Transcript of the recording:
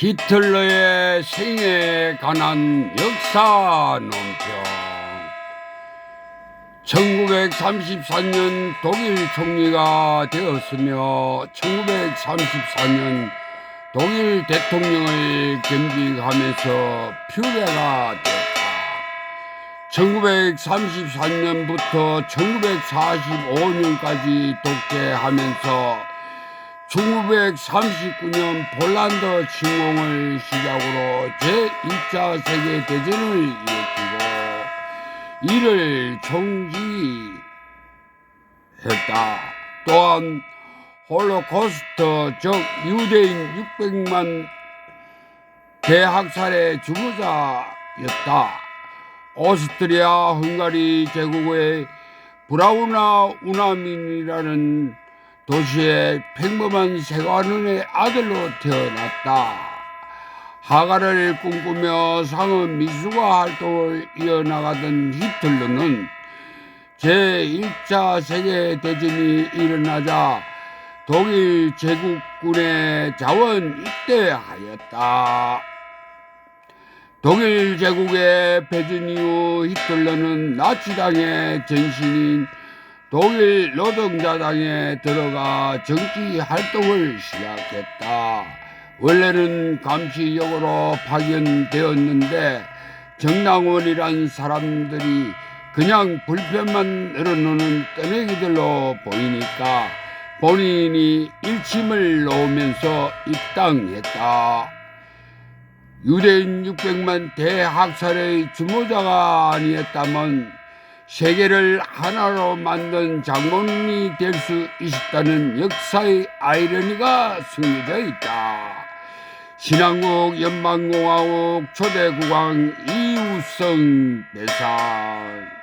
히틀러의 생에 관한 역사 논평 1934년 독일 총리가 되었으며 1934년 독일 대통령을 겸직하면서 퓨레가 되었다. 1933년부터 1945년까지 독재하면서 1939년 폴란드 침공을 시작으로 제1차 세계대전을 일으키고 이를 총지했다. 또한 홀로코스트 즉 유대인 600만 대학살의 주모자였다. 오스트리아 헝가리 제국의 브라우나 우나민이라는 도시의 평범한 세관원의 아들로 태어났다. 하가를 꿈꾸며 상업 미술가 활동을 이어나가던 히틀러는 제1차 세계대전이 일어나자 독일 제국군의 자원 입대하였다. 독일 제국의 패전 이후 히틀러는 나치당의 전신인 독일 노동자당에 들어가 정치 활동을 시작했다. 원래는 감시역으로 파견되었는데 정당원이란 사람들이 그냥 불편만 늘어놓는 떠내기들로 보이니까 본인이 일침을 놓으면서 입당했다. 유대인 600만 대학살의 주모자가 아니었다면 세계를 하나로 만든 장본인이 될 수 있었다는 역사의 아이러니가 숨겨져 있다. 신한국 연방공화국 초대국왕 이우성 대상